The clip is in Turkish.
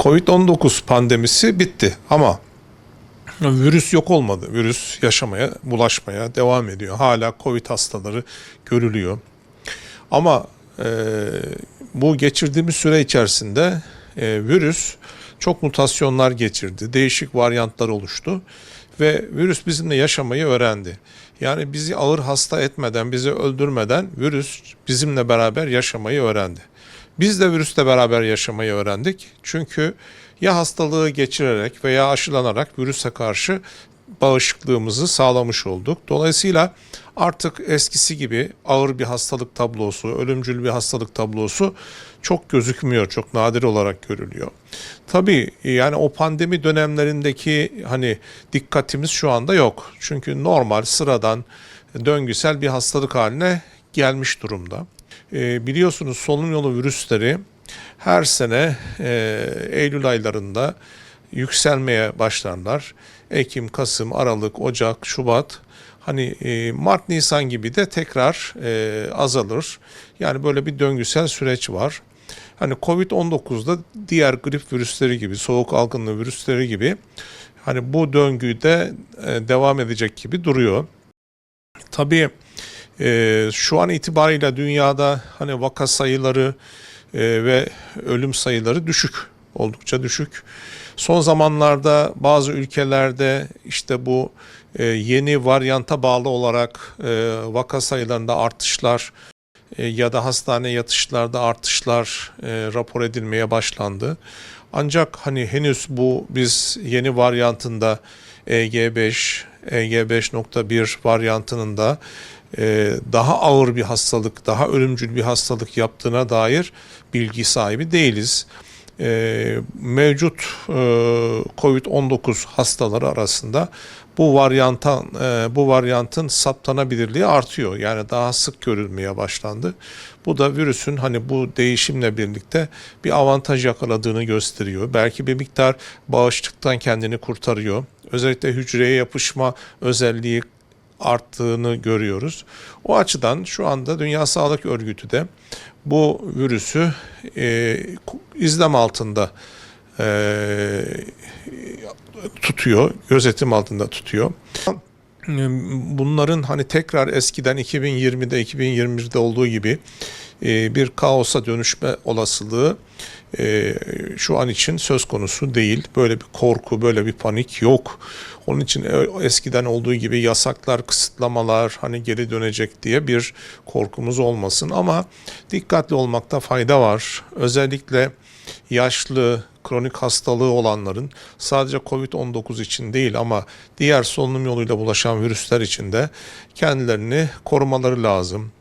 Covid-19 pandemisi bitti ama virüs yok olmadı. Virüs yaşamaya, bulaşmaya devam ediyor. Hala Covid hastaları görülüyor. Ama e, bu geçirdiğimiz süre içerisinde e, virüs çok mutasyonlar geçirdi. Değişik varyantlar oluştu ve virüs bizimle yaşamayı öğrendi. Yani bizi ağır hasta etmeden, bizi öldürmeden virüs bizimle beraber yaşamayı öğrendi. Biz de virüsle beraber yaşamayı öğrendik. Çünkü ya hastalığı geçirerek veya aşılanarak virüse karşı bağışıklığımızı sağlamış olduk. Dolayısıyla artık eskisi gibi ağır bir hastalık tablosu, ölümcül bir hastalık tablosu çok gözükmüyor, çok nadir olarak görülüyor. Tabii yani o pandemi dönemlerindeki hani dikkatimiz şu anda yok. Çünkü normal, sıradan, döngüsel bir hastalık haline gelmiş durumda. Ee, biliyorsunuz solunum yolu virüsleri her sene e, Eylül aylarında yükselmeye başlarlar. Ekim, Kasım, Aralık, Ocak, Şubat hani e, Mart, Nisan gibi de tekrar e, azalır. Yani böyle bir döngüsel süreç var. Hani Covid-19'da diğer grip virüsleri gibi, soğuk algınlığı virüsleri gibi hani bu döngüde e, devam edecek gibi duruyor. Tabii e, şu an itibariyle dünyada hani vaka sayıları e, ve ölüm sayıları düşük, oldukça düşük. Son zamanlarda bazı ülkelerde işte bu e, yeni varyanta bağlı olarak e, vaka sayılarında artışlar e, ya da hastane yatışlarda artışlar e, rapor edilmeye başlandı. Ancak hani henüz bu biz yeni varyantında EG5, EG5.1 varyantının da e, daha ağır bir hastalık, daha ölümcül bir hastalık yaptığına dair bilgi sahibi değiliz. E, mevcut e, COVID-19 hastaları arasında bu varyantın e, bu varyantın saptanabilirliği artıyor. Yani daha sık görülmeye başlandı. Bu da virüsün hani bu değişimle birlikte bir avantaj yakaladığını gösteriyor. Belki bir miktar bağışıklıktan kendini kurtarıyor. Özellikle hücreye yapışma özelliği arttığını görüyoruz. O açıdan şu anda Dünya Sağlık Örgütü de bu virüsü e, izlem altında e, tutuyor, gözetim altında tutuyor. Bunların hani tekrar eskiden 2020'de 2021'de olduğu gibi bir kaosa dönüşme olasılığı şu an için söz konusu değil. Böyle bir korku, böyle bir panik yok. Onun için eskiden olduğu gibi yasaklar, kısıtlamalar hani geri dönecek diye bir korkumuz olmasın ama dikkatli olmakta fayda var. Özellikle yaşlı, kronik hastalığı olanların sadece COVID-19 için değil ama diğer solunum yoluyla bulaşan virüsler için de kendilerini korumaları lazım.